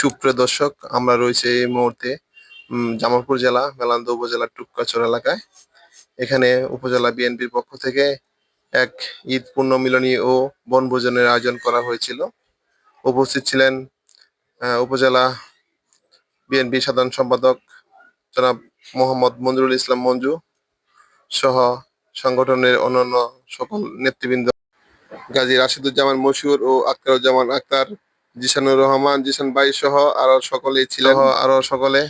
সুপ্রিয় দর্শক, আমরা রয়েছে এই মুহূর্তে জামালপুর জেলা, মেলান্দ উপজেলার টুকাচর এলাকায়। এখানে উপজেলা বিএনপির পক্ষ থেকে এক ঈদ পূর্ণ মিলনী ও বনভোজনের আয়োজন করা হয়েছিল। উপস্থিত ছিলেন উপজেলা বিএনপি সাধারণ সম্পাদক জনাব মোহাম্মদ মঞ্জুরুল ইসলাম মঞ্জু সহ সংগঠনের অন্যান্য সকল নেতৃবৃন্দ। গাজী রাশিদুজ্জামান মশিউর ও আক্তারুজ্জামান আক্তার জিসানুর রহমান জিসান ভাই সহ আরও সকলেই ছিলেন। আরও সকলে।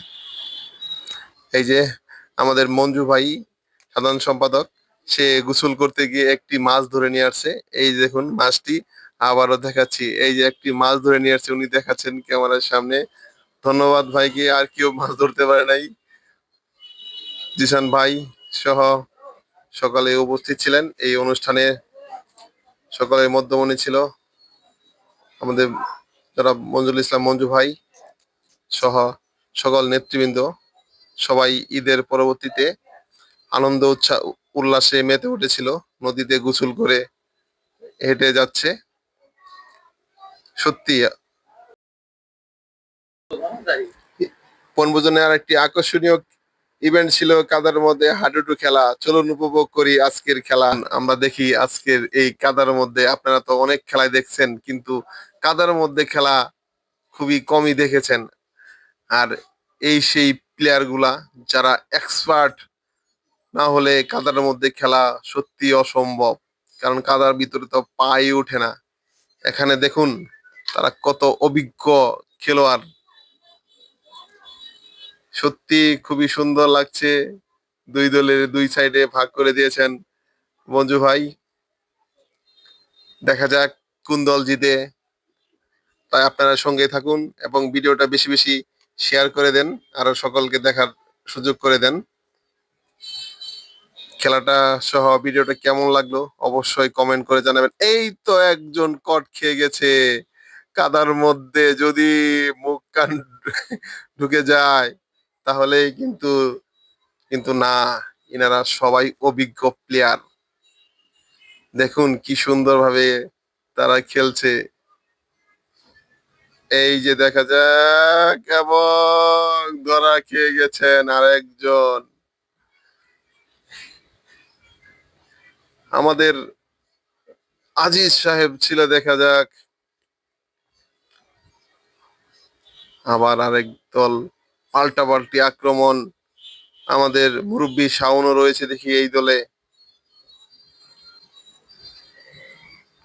এই যে আমাদের মঞ্জু ভাই সাধারণ সম্পাদক সে গোসল করতে গিয়ে একটি মাছ ধরে নিয়ে আসছে। এই দেখুন মাছটি আবারও দেখাচ্ছি। এই যে একটি মাছ ধরে নিয়ে আসছে উনি দেখাচ্ছেন ক্যামেরার সামনে। ধন্যবাদ ভাইকে আর কেউ মাছ ধরতে পারে নাই। জিসান ভাই সহ সকালে উপস্থিত ছিলেন। এই অনুষ্ঠানে সকালের মধ্যমণি ছিল। আমাদের যারা মঞ্জুল ইসলাম মঞ্জু ভাই সহ সকল নেতৃবৃন্দ, সবাই ঈদের পরবর্তীতে আনন্দ উৎসাহ উল্লাসে মেতে উঠেছিল। নদীতে গোসল করে হেঁটে যাচ্ছে। সত্যি বনভোজনে আর একটি আকর্ষণীয় ইভেন্ট ছিল কাদার মধ্যে হাডুডু খেলা। চলুন উপভোগ করি আজকের খেলা। আমরা দেখি আজকের এই কাদার মধ্যে। আপনারা তো অনেক খেলায় দেখছেন, কিন্তু কাদার মধ্যে খেলা খুবই কমই দেখেছেন। আর এই সেই প্লেয়ারগুলা, যারা এক্সপার্ট না হলে কাদার মধ্যে খেলা সত্যি অসম্ভব। কারণ কাদার ভিতরে তো পাই ওঠে না। এখানে দেখুন, তারা কত অভিজ্ঞ খেলোয়াড়। সত্যি খুবই সুন্দর লাগছে। দুই দলের দুই সাইডে ভাগ করে দিয়েছেন মঞ্জু ভাই। দেখা যাক কোন দল জিতে। তাই আপনারা সঙ্গে থাকুন এবং ভিডিওটা বেশি বেশি শেয়ার করে দেন, আরও সকলকে দেখার সুযোগ করে দেন। খেলাটা সহ ভিডিওটা কেমন লাগল অবশ্যই কমেন্ট করে জানাবেন। এই তো একজন কট খেয়ে গেছে। কাদার মধ্যে যদি মুখ কান ঢুকে যায়। তাহলে কিন্তু কিন্তু না, ইনারা সবাই অভিজ্ঞ প্লেয়ার দেখুন কি সুন্দরভাবে তারা খেলছে। এই যে দেখা যাক এবং ধরা খেয়ে গেছেন আরেকজন। আমাদের আজিজ সাহেব ছিল, দেখা যাক। আবার আরেক দল পাল্টাপাল্টি আক্রমণ। আমাদের মুরব্বী শাওনও রয়েছে দেখি এই দলে।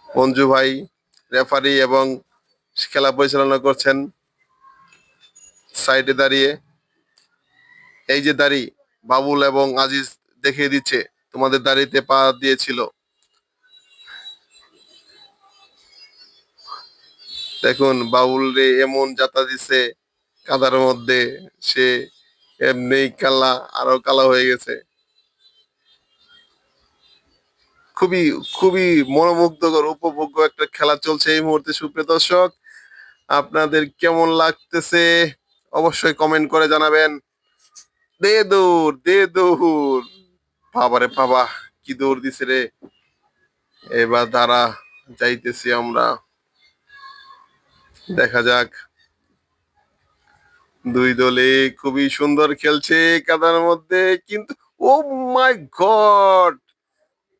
মঞ্জু ভাই, রেফারি এবং খেলা পরিচালনা করছেন। সাইডে দাঁড়িয়ে। এই যে দাড়ি, বাবুল এবং আজিজ দেখিয়ে দিচ্ছে, তোমাদের দাড়িতে পা দিয়েছিল। দেখুন, বাবুল রে এমন যাতা দিছে। কাদার মধ্যে সে এমনি কালা, আরও কালা হয়ে গেছে। খুবই খুবই মনোমুগ্ধকর, উপভোগ্য একটা খেলা চলছে এই মুহূর্তে। সুপ্রিয় দর্শক, আপনাদের কেমন লাগতেছে? অবশ্যই কমেন্ট করে জানাবেন। দে দৌড় দে দৌড় বাবারে বাবা, কি দৌড় দিছে রে। এবার দ্বারা যাইতেছি আমরা। দেখা যাক। দুই দলে খুবই সুন্দর খেলছে কাদার মধ্যে, কিন্তু, ও মাই গড!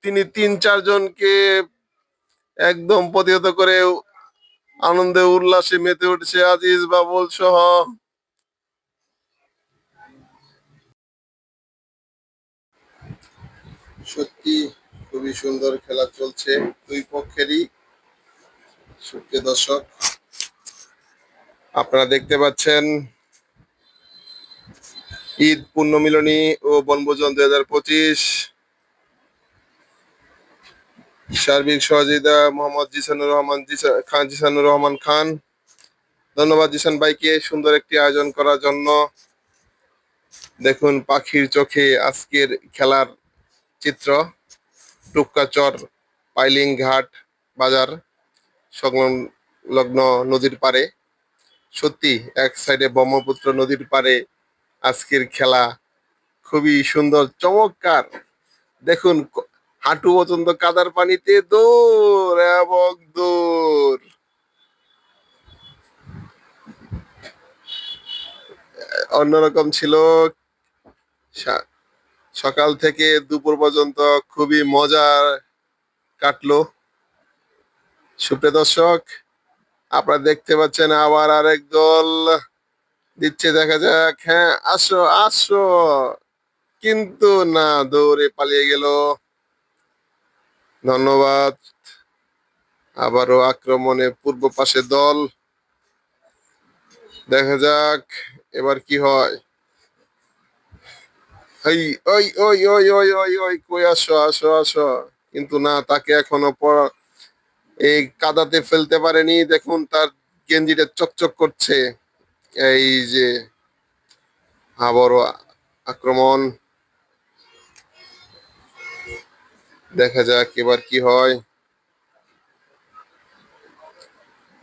তিনি তিন চারজনকে একদম প্রতিহত করে আনন্দে, উল্লাসে মেতে উঠছে আজিজ বাবুল সহ। সত্যি খুবই সুন্দর খেলা চলছে দুই পক্ষেরই। সুপ্রিয় দর্শক, আপনারা দেখতে পাচ্ছেন ঈদ পুণ্যমিলনী ও বনভোজন দুই হাজার পঁচিশ। সার্বিক সহযোগিতা মোহাম্মদ জিসানুর রহমান খান জিসানুর রহমান খান। ধন্যবাদ জিসান ভাইকে সুন্দর একটি আয়োজন করার জন্য। দেখুন পাখির চোখে আজকের খেলার চিত্র, টুপকাচর পাইলিং ঘাট বাজার, সংলগ্ন নদীর পারে সত্যি, এক সাইডে ব্রহ্মপুত্র নদীর পারে আজকের খেলা খুবই সুন্দর, চমৎকার। দেখুন হাঁটু পর্যন্ত কাদার পানিতে দৌড় এবং দৌড়। অন্যরকম ছিল সকাল থেকে দুপুর পর্যন্ত খুবই মজার কাটলো। সুপ্রিয় দর্শক, আপনারা দেখতে পাচ্ছেন আবার আরেক দল। দিচ্ছে, দেখা যাক। হ্যাঁ আসো আসো। কিন্তু না, দৌড়ে পালিয়ে গেল। ধন্যবাদ। আবারও আক্রমণে পূর্ব পাশে দল। দেখা যাক, এবার কি হয়। এই ওই ওই ওই ওই ওই ওই, কই আসো আসো আসো। কিন্তু না, তাকে এখনও এই কাদাতে ফেলতে পারেনি। দেখুন, তার গেঞ্জিটা চকচক করছে। এই যে আবারও আক্রমণ, দেখা যাক এবার কি হয়।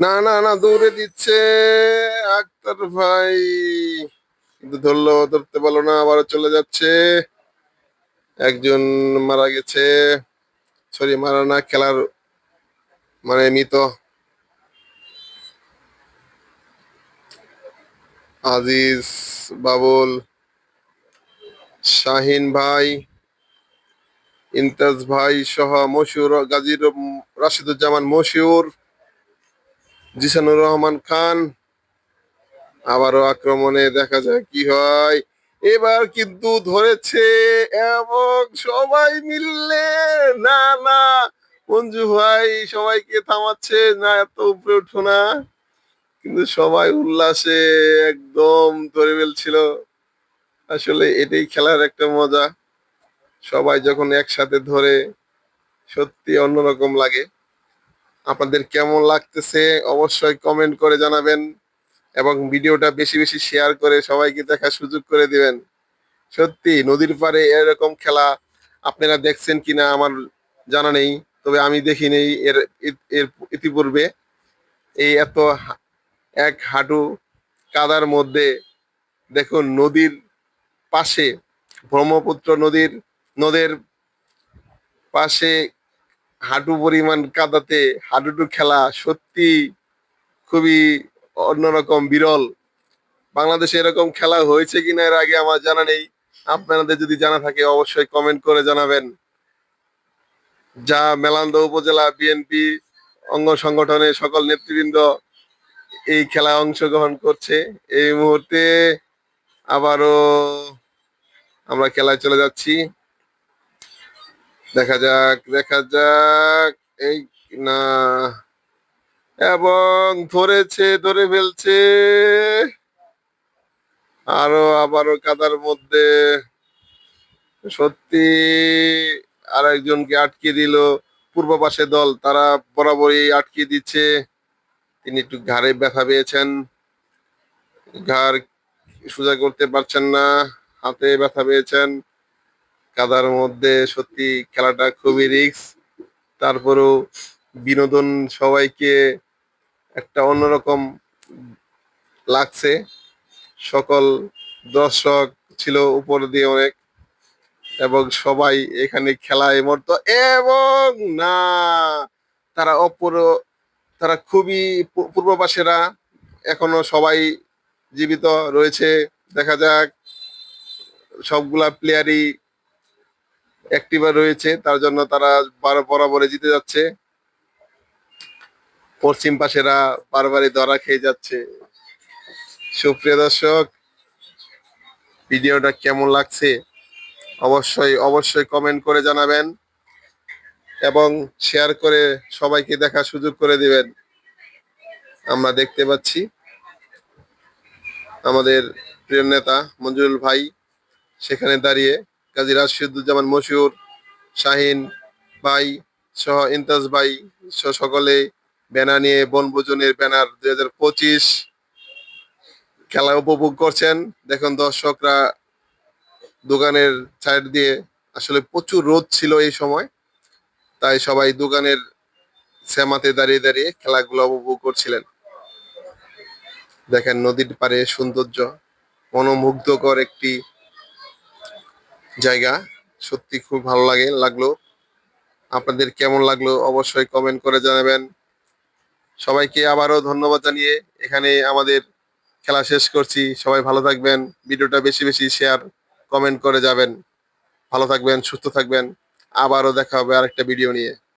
না না না, দৌড়ে দিচ্ছে আক্তার ভাই। কিন্তু ধরলো, ধরতে পারল না, আবারও চলে যাচ্ছে। একজন মারা গেছে। সরি মারা না, খেলার মানে মৃত। আজিজ, বাবুল, শাহিন ভাই, ইমতাজ ভাই সহ মশিউর গাজীর রাশিদুজ্জামান মশিউর, জিসানুর রহমান খান। আবারও আক্রমণে দেখা যায় কি হয়। এবার কিন্তু ধরেছে এবং সবাই মিললে না না। মঞ্জু ভাই সবাইকে থামাচ্ছে, না, এত উপরে উঠো না। কিন্তু সবাই উল্লাসে একদম ধরে ফেলছিল আসলে এটাই খেলার একটা মজা। সবাই যখন একসাথে ধরে, সত্যি অন্যরকম লাগে। আপনাদের কেমন লাগতেছে অবশ্যই কমেন্ট করে জানাবেন এবং ভিডিওটা বেশি বেশি শেয়ার করে সবাইকে দেখার সুযোগ করে দিবেন। সত্যি নদীর পাড়ে এরকম খেলা আপনারা দেখছেন কিনা আমার জানা নেই, তবে আমি দেখিনি এর ইতিপূর্বে। এই এত এক হাঁটু কাদার মধ্যে দেখুন নদীর পাশে, ব্রহ্মপুত্র নদীর, নদের পাশে হাঁটু পরিমাণ কাদাতে হাডুডু খেলা সত্যি খুবই অন্যরকম বিরল। বাংলাদেশে এরকম খেলা হয়েছে কিনা এর আগে আমার জানা নেই। আপনাদের যদি জানা থাকে অবশ্যই কমেন্ট করে জানাবেন। যা মেলান্দ উপজেলা বিএনপি অঙ্গ সংগঠনের সকল নেতৃবৃন্দ এই খেলায় অংশগ্রহণ করছে। এই মুহূর্তে আবারও আমরা খেলায় চলে যাচ্ছি। দেখা যাক দেখা যাক, এই না এবং ধরেছে, ধরে ফেলছে। আরও আবারও কাদার মধ্যে সত্যি আর একজনকে আটকে দিল পূর্ব পাশে দল। তারা বরাবরই আটকে দিচ্ছে। তিনি একটু ঘাড়ে ব্যথা পেয়েছেন। ঘাড় সোজা করতে পারছেন না, হাতে ব্যথা পেয়েছেন। কাদার মধ্যে সত্যি খেলাটা খুবই রিস্ক। তারপরেও বিনোদন সবাইকে একটা অন্যরকম লাগছে। সকল দর্শক ছিল উপর দিয়ে অনেক, এবং সবাই এখানে খেলায় মরত এবং না, তারা অপর তারা খুবই পূ- পূর্ব পাশেরা এখনও সবাই জীবিত রয়েছে। দেখা যাক, সবগুলা প্লেয়ারই অ্যাক্টিভা রয়েছে, তার জন্য তারা বার- বরাবরে জিতে যাচ্ছে। পশ্চিম পাশেরা বারবারই ধরা খেয়ে যাচ্ছে। সুপ্রিয় দর্শক, ভিডিওটা কেমন লাগছে? অবশ্যই অবশ্যই কমেন্ট করে জানাবেন। এবং শেয়ার করে সবাইকে দেখার সুযোগ করে দিবেন। আমরা দেখতে পাচ্ছি আমাদের প্রিয় নেতা মঞ্জুরুল ভাই সেখানে দাঁড়িয়ে, কাজী রাশিদুজ্জামান মশিউর, শাহিন ভাই সহ ইমতাজ ভাই সহ সকলে ব্যানার নিয়ে বনভোজনের ব্যানার দুই হাজার পঁচিশ খেলা উপভোগ করছেন। দেখুন দর্শকরা দোকানের সাইড দিয়ে আসলে প্রচুর রোদ ছিল এই সময়। তাই সবাই দোকানের শ্যামাতে দাঁড়িয়ে দাঁড়িয়ে খেলাগুলো উপভোগ করছিলেন। দেখেন নদীর পারে সৌন্দর্য, মনোমুগ্ধকর একটি জায়গা। সত্যি খুব ভালো লাগে, লাগল। আপনাদের কেমন লাগল অবশ্যই কমেন্ট করে জানাবেন। সবাইকে আবারও ধন্যবাদ জানিয়ে এখানে আমাদের খেলা শেষ করছি। সবাই ভালো থাকবেন, ভিডিওটা বেশি বেশি শেয়ার কমেন্ট করে যাবেন। ভালো থাকবেন, সুস্থ থাকবেন। আবারও দেখা হবে আরেকটা ভিডিও নিয়ে।